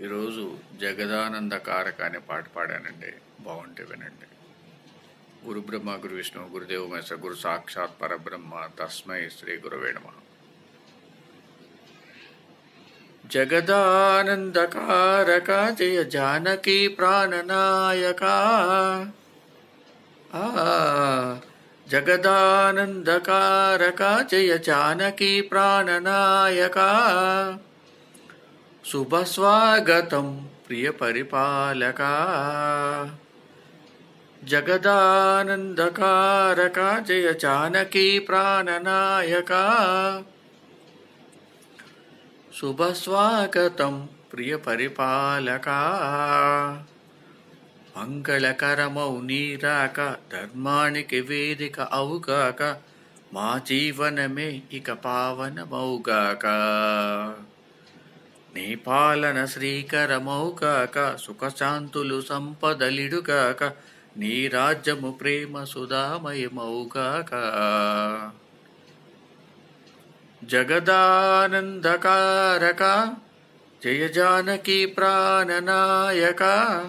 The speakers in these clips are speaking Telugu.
ఈరోజు జగదానంద కారక అనే పాట పాడానండి. బాగుంటే వినండి. గురు బ్రహ్మ గురు విష్ణు గురుదేవ మహేశ గురు సాక్షాత్ పరబ్రహ్మ తస్మై శ్రీ గురువే నమ. జగదానందకారక జయ జానకి ప్రాణనాయక. ఆ జగదానందకారక జయ జానకి ప్రాణనాయక. శుభస్వాగతం ప్రియ పరిపాలక జగదానందకారక జయ జానకి ప్రాణనాయక శుభస్వాగతం ప్రియ పరిపాలక మంగళకరమౌ నీరాక ధర్మానికి వేదిక అవుగాక మా జీవనమే ఇక పావనమౌగాక నీపాలన శ్రీకరమౌకాక సుఖశాంతులు సంపదలిడుగాక నీ రాజ్యము ప్రేమ సుధామయమౌగాక. జగదానందకారక జయ జానకి ప్రాణనాయక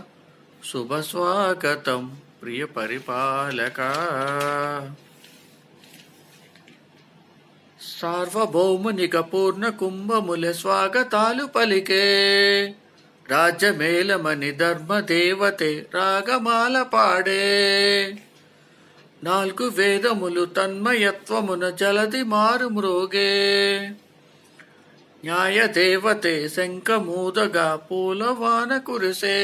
శుభస్వాగతం ప్రియ పరిపాలక. సార్వభౌమునిక పూర్ణ కుంభముల స్వాగతాలు పలికే రాజ్యమేలమని ధర్మదేవతే రాగమాల పాడే నాలుగు వేదములు తన్మయత్వమున జలది మారు మృగే న్యాయ దేవతే శంఖమూదగా పూలవాన కురిసే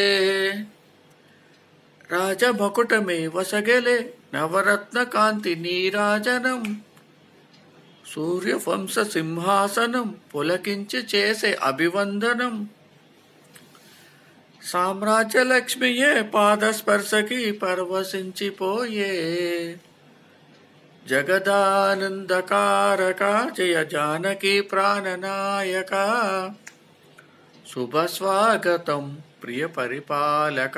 రాజమకుటమే వసగెలే నవరత్న కాంతి నీరాజనం సూర్యవంశ సింహాసనం పులకించి చేసే అభివందనం. సామ్రాజ్యలక్ష్మియే పాదస్పర్శకి పరవశించిపోయే. జగదానందకారక జయ జానకి ప్రాణనాయక. శుభస్వాగతం ప్రియ పరిపాలక.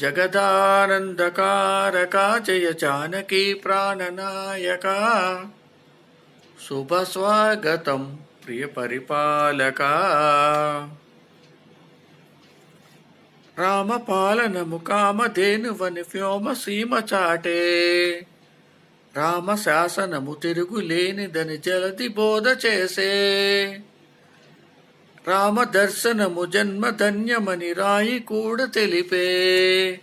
జగదానందకారక జయ జానకి ప్రాణనాయక. శుభస్వాగతం ప్రియ పరిపాలక. రామపాలనము కామధేనువని వ్యోమ సీమ చాటే. రామ శాసనము తిరుగులేనిదని జలది బోధ చేసే. రామ దర్శనము జన్మ ధన్యమని రాయి కూడా తెలిపే.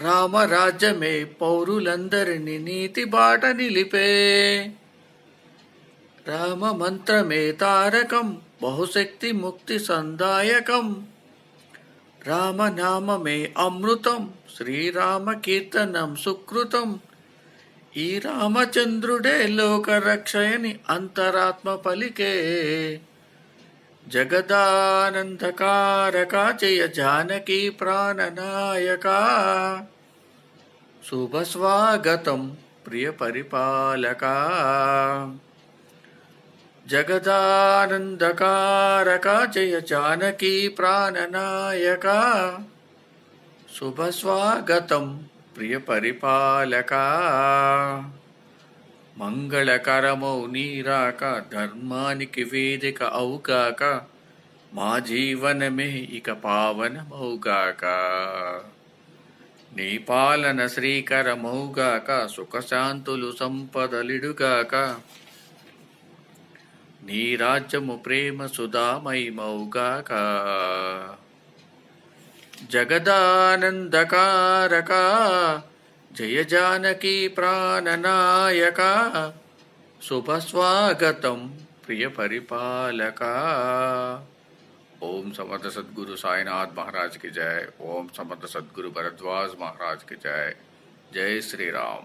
రామరాజ్యమే పౌరులందరిని నీతి బాట నిలిపే. రామ మంత్రమే తారకం బహుశక్తి ముక్తి సందాయకం. రామనామమే అమృతం శ్రీరామ కీర్తనం సుకృతం. ఈ రామచంద్రుడే లోకరక్షయని అంతరాత్మ పలికే. జగదానందకారక జయ జానకి ప్రాణనాయక శుభస్వాగతం ప్రియ పరిపాలక జగదానందకారక జయ జానకి ప్రాణనాయక శుభస్వాగతం ప్రియ పరిపాలక మంగళకరమౌ నీరాక ధర్మానికి వేదిక అవుగాక మా జీవనమే ఇక పావనమౌగాక. నీ పాలన శ్రీకరమౌగాక సుఖశాంతులు సంపదలిడుగాక. నీ రాజ్యము ప్రేమ సుధామయమౌగాక. జగదానందకారక జయ జానకి ప్రాణనాయక శుభస్వాగతం ప్రియ పరిపాలక ఓం సమర్థ సద్గురు సాయినాథ్ महाराज की जय ओम समर्थ सदगुरु भरद्वाज महाराज की जय जय श्री राम